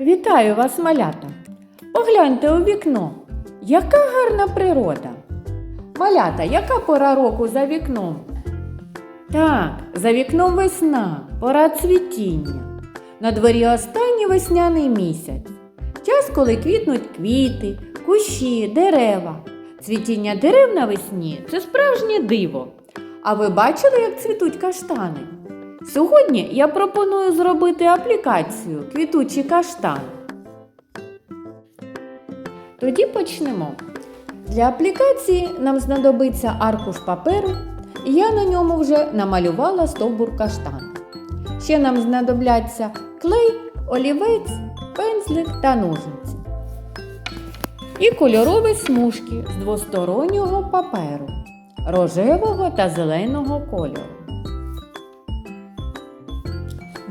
Вітаю вас, малята! Погляньте у вікно. Яка гарна природа! Малята, яка пора року за вікном? Так, за вікном весна, пора цвітіння. На дворі останній весняний місяць. Час, коли квітнуть квіти, кущі, дерева. Цвітіння дерев навесні це справжнє диво. А ви бачили, як цвітуть каштани? Сьогодні я пропоную зробити аплікацію Квітучий каштан. Тоді почнемо. Для аплікації нам знадобиться аркуш паперу, і я на ньому вже намалювала стовбур каштану. Ще нам знадобляться клей, олівець, пензлик та ножниці. І кольорові смужки з двостороннього паперу рожевого та зеленого кольору.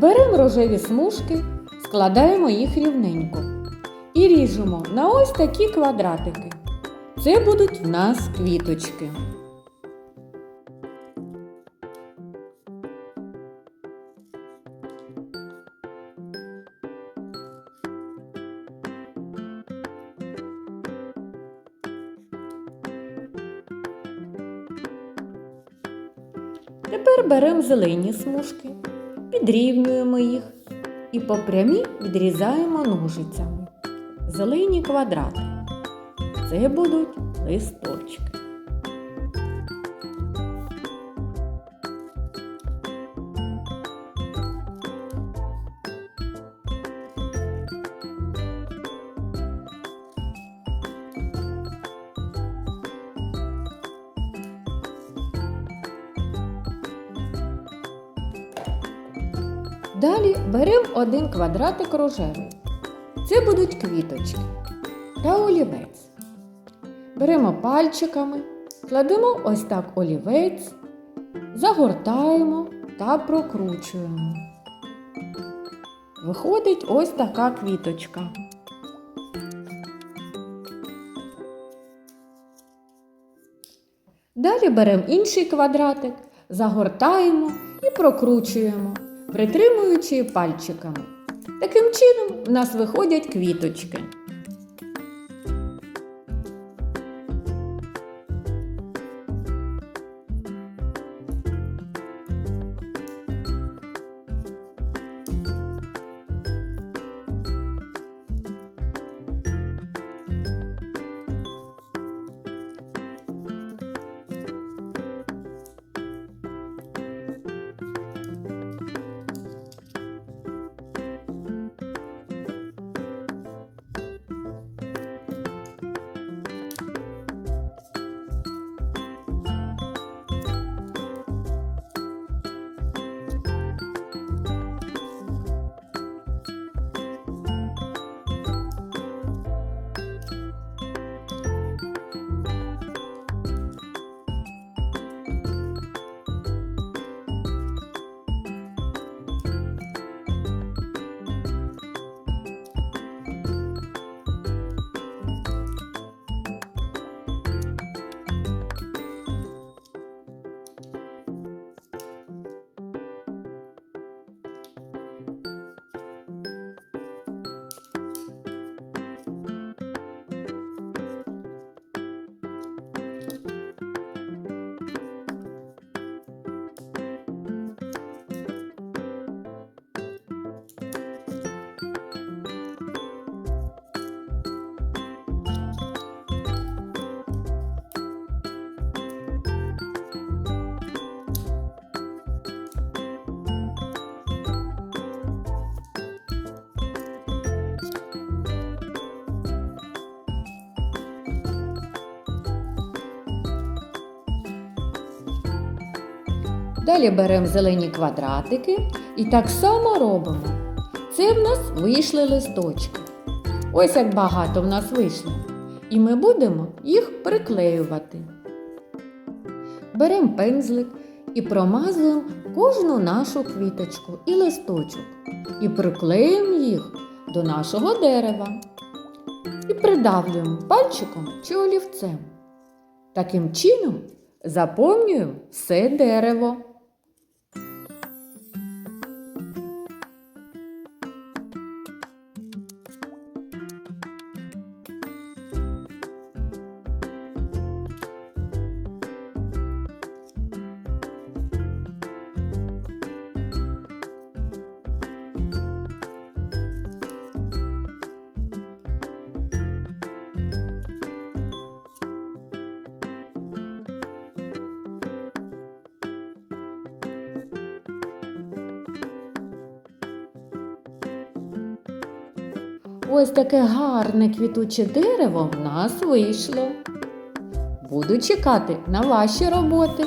Беремо рожеві смужки, складаємо їх рівненько і ріжемо на ось такі квадратики. Це будуть в нас квіточки. Тепер беремо зелені смужки, підрівнюємо їх і по прямій відрізаємо ножицями. Зелені квадрати. Це будуть листочки. Далі беремо один квадратик рожевий. Це будуть квіточки та олівець. Беремо пальчиками, кладемо ось так олівець, загортаємо та прокручуємо. Виходить ось така квіточка. Далі беремо інший квадратик, загортаємо і прокручуємо, притримуючи пальчиками. Таким чином в нас виходять квіточки. Далі беремо зелені квадратики і так само робимо. Це в нас вийшли листочки. Ось як багато в нас вийшло. І ми будемо їх приклеювати. Беремо пензлик і промазуємо кожну нашу квіточку і листочок. І приклеїмо їх до нашого дерева. І придавлюємо пальчиком чи олівцем. Таким чином заповнюємо все дерево. Ось таке гарне квітуче дерево в нас вийшло. Буду чекати на ваші роботи.